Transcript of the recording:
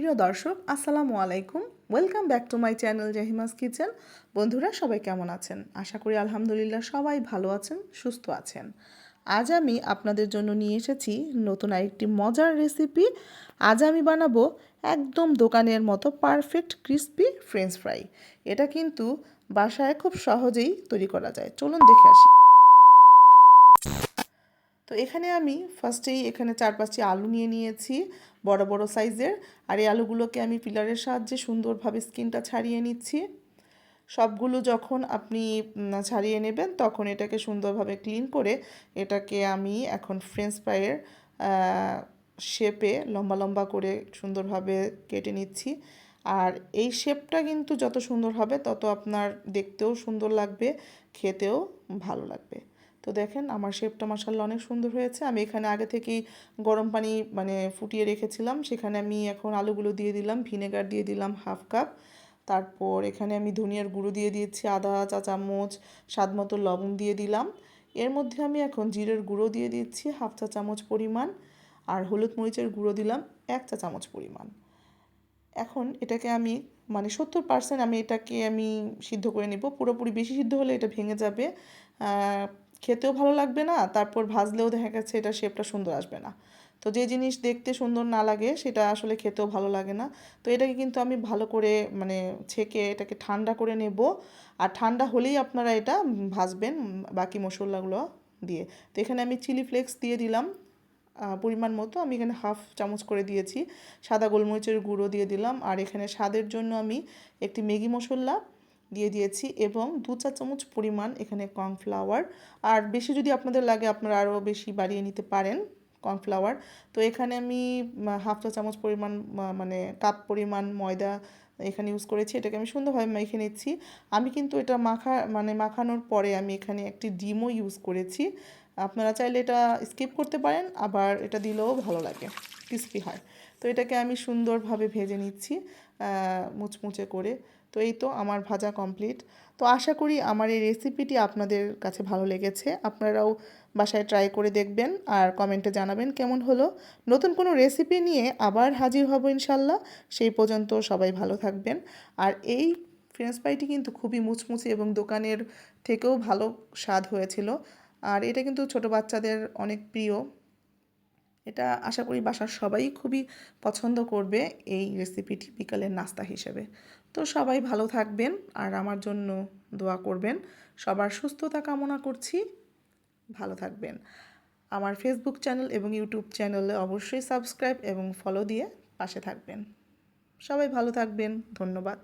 প্রিয় দর্শক, আসসালামু আলাইকুম। Welcome back to my channel Jahimas kitchen বন্ধুরা, সবাই কেমন আছেন? আশা করি আলহামদুলিল্লাহ সবাই ভালো আছেন, সুস্থ আছেন। আজ আমি আপনাদের জন্য নিয়ে এসেছি নতুন আরেকটি মজার রেসিপি আজ আমি বানাবো একদম দোকানের মতো পারফেক্ট ক্রিস্পি ফ্রেঞ্চ ফ্রাই এটা কিন্তু বাসায় খুব সহজেই তৈরি করা যায়। চলুন দেখে আসি। তো এখানে আমি ফার্স্টেই এখানে চার পাঁচটি আলু নিয়ে নিয়েছি, বড় বড় সাইজের আর এই আলুগুলোকে আমি পিলারের সাহায্যে সুন্দরভাবে স্কিনটা ছাড়িয়ে নিচ্ছি। সবগুলো যখন আপনি ছাড়িয়ে নেবেন, তখন এটাকে সুন্দরভাবে ক্লিন করে এটাকে আমি এখন ফ্রেঞ্চ ফ্রাইয়ের শেপে লম্বা লম্বা করে সুন্দরভাবে কেটে নিচ্ছি। আর এই শেপটা কিন্তু যত সুন্দর হবে, তত আপনার দেখতেও সুন্দর লাগবে, খেতেও ভালো লাগবে। তো দেখেন আমার শেপটা মাসাল্লা অনেক সুন্দর হয়েছে। আমি এখানে আগে থেকেই গরম পানি মানে ফুটিয়ে রেখেছিলাম। সেখানে আমি এখন আলুগুলো দিয়ে দিলাম, ভিনেগার দিয়ে দিলাম হাফ কাপ। তারপর এখানে আমি ধনিয়ার গুঁড়ো দিয়ে দিয়েছি, আদা চা চামচ স্বাদ মতো লবণ দিয়ে দিলাম। এর মধ্যে আমি এখন জিরের গুঁড়ো দিয়ে দিচ্ছি, হাফ চা চামচ পরিমাণ। আর হলুদ মরিচের গুঁড়ো দিলাম, এক চা চামচ পরিমাণ। এখন এটাকে আমি মানে সত্তর পার্সেন্ট আমি এটাকে আমি সিদ্ধ করে নেব। পুরোপুরি বেশি সিদ্ধ হলে এটা ভেঙে যাবে। খেতেও ভালো লাগবে না, তারপর ভাজলেও দেখা গেছে এটা শেপটা সুন্দর আসবে না। তো যে জিনিস দেখতে সুন্দর না লাগে, সেটা আসলে খেতেও ভালো লাগে না। তো এটাকে কিন্তু আমি ভালো করে মানে ছেঁকে এটাকে ঠান্ডা করে নেব। আর ঠান্ডা হলেই আপনারা এটা ভাজবেন বাকি মশলাগুলো দিয়ে। তো এখানে আমি চিলি ফ্লেক্স দিয়ে দিলাম পরিমাণ মতো। আমি এখানে হাফ চামচ করে দিয়েছি। সাদা গোলমরিচের গুঁড়ো দিয়ে দিলাম। আর এখানে স্বাদের জন্য আমি একটি ম্যাগি মশলা দিয়ে দিয়েছি এবং দু চা চামচ পরিমাণ এখানে কর্নফ্লাওয়ার। আর বেশি যদি আপনাদের লাগে, আপনারা আরও বেশি বাড়িয়ে নিতে পারেন কর্নফ্লাওয়ার। তো এখানে আমি হাফ চা চামচ পরিমাণ মানে কাপ পরিমাণ ময়দা এখানে ইউজ করেছি। এটাকে আমি সুন্দরভাবে মেখে নিচ্ছি। আমি কিন্তু এটা মাখা মানে মাখানোর পরে আমি এখানে একটি ডিমও ইউজ করেছি। আপনারা চাইলে এটা স্কিপ করতে পারেন, আবার এটা দিলেও ভালো লাগে ক্রিস্পি হয়। তো এটাকে আমি সুন্দরভাবে ভেজে নিচ্ছি মুচমুচে করে। তো এই তো আমার ভাজা কমপ্লিট তো আশা করি আমার এই রেসিপিটি আপনাদের কাছে ভালো লেগেছে। আপনারাও বাসায় ট্রাই করে দেখবেন আর কমেন্টে জানাবেন কেমন হলো। নতুন কোনো রেসিপি নিয়ে আবার হাজির হব ইনশাল্লাহ। সেই পর্যন্ত সবাই ভালো থাকবেন। আর এই ফ্রেঞ্চ ফ্রাইটি কিন্তু খুবই মুচমুচি এবং দোকানের থেকেও ভালো স্বাদ হয়েছিল। আর এটা কিন্তু ছোট বাচ্চাদের অনেক প্রিয়। এটা আশা করি বাসার সবাই খুবই পছন্দ করবে এই রেসিপিটি বিকালের নাস্তা হিসেবে। তো সবাই ভালো থাকবেন আর আমার জন্য দোয়া করবেন। সবার সুস্থতা কামনা করছি। ভালো থাকবেন। আমার ফেসবুক চ্যানেল এবং ইউটিউব চ্যানেলে অবশ্যই সাবস্ক্রাইব এবং ফলো দিয়ে পাশে থাকবেন। সবাই ভালো থাকবেন। ধন্যবাদ।